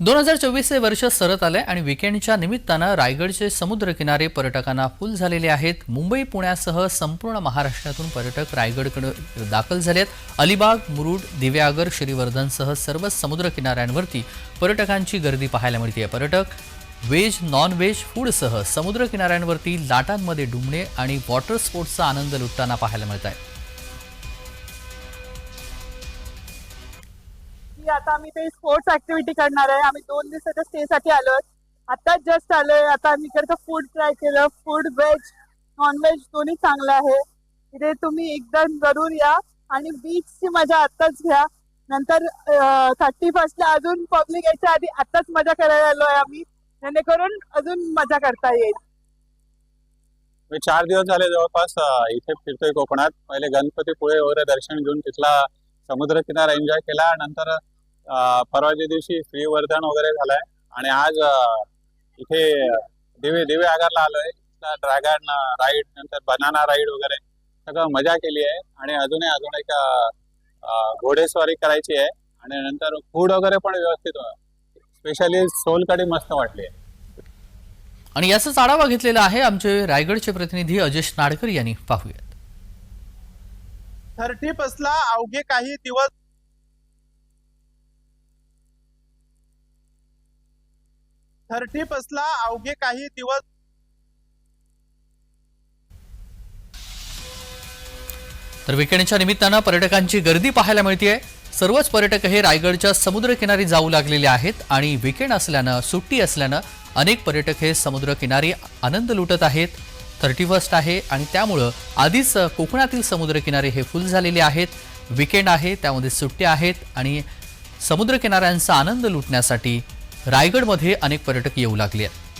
दोन हजार चोवीसचे वर्ष सरत आलंय आणि विकेंडच्या निमित्तानं रायगडचे समुद्रकिनारे पर्यटकांना फुल झालेले आहेत. मुंबई पुण्यासह संपूर्ण महाराष्ट्रातून पर्यटक रायगडकडे दाखल झालेत. अलिबाग मुरुड दिव्यागर श्रीवर्धनसह सर्वच समुद्रकिनाऱ्यांवरती पर्यटकांची गर्दी पाहायला मिळते पर्यटक व्हेज नॉन व्हेज फूडसह समुद्रकिनाऱ्यांवरती लाटांमध्ये डुंबणे आणि वॉटर स्पोर्ट्सचा आनंद लुटताना पाहायला मिळत आहे की आता आम्ही ते स्पोर्ट्स ऍक्टिव्हिटी करणार आहे. आम्ही दोन दिवसाच्या स्टे साठी आलोय. आताच जस्ट आलोय. आता आम्ही इकडचं फूड ट्राय केलं. फूड व्हेज नॉनव्हेज दोन्ही चांगलं आहे. इथे तुम्ही एकदम जरूर या आणि बीचची मजा आताच घ्या. नंतर थर्टी फर्स्टला अजून पब्लिक यायच्या आधी आताच मजा करायला आलोय आम्ही. जेणेकरून अजून मजा करता येईल. मी चार दिवस झाले जवळपास इथे फिरतोय कोकणात. पहिले गणपतीपुळे वगैरे दर्शन घेऊन तिथला समुद्र किनारा एन्जॉय केला. नंतर परवाच्या दिवशी श्रीवर्धन वगैरे झालाय आणि आज इथे दिवे दिवे आगारला आलोय. ड्रॅगन राईड नंतर बनाना राईड वगैरे सगळं मजा केली आहे आणि अजूनही अजून एक घोडेस्वारी करायची आहे आणि नंतर फूड वगैरे पण व्यवस्थित स्पेशली सोलकडी मस्त वाटली आहे. आणि याचाच आढावा घेतलेला आहे आमचे रायगडचे प्रतिनिधी अजेश नाडकर यांनी. पाहूयात. थर्टी ला अवघे काही दिवस थर्टी ला अवघे काही दिवस तर विकेंडच्या निमित्तानं पर्यटकांची गर्दी पाहायला मिळते सर्वच पर्यटक हे रायगडच्या समुद्रकिनारी जाऊ लागलेले आहेत आणि विकेंड असल्यानं सुट्टी असल्यानं अनेक पर्यटक हे समुद्रकिनारी आनंद लुटत आहेत. थर्टी फर्स्ट आहे आणि त्यामुळं आधीच कोकणातील समुद्रकिनारे हे फुल झालेले आहेत. विकेंड आहे त्यामध्ये सुट्ट्या आहेत आणि समुद्रकिनाऱ्यांचा आनंद लुटण्यासाठी रायगडमध्ये अनेक पर्यटक येऊ लागले आहेत.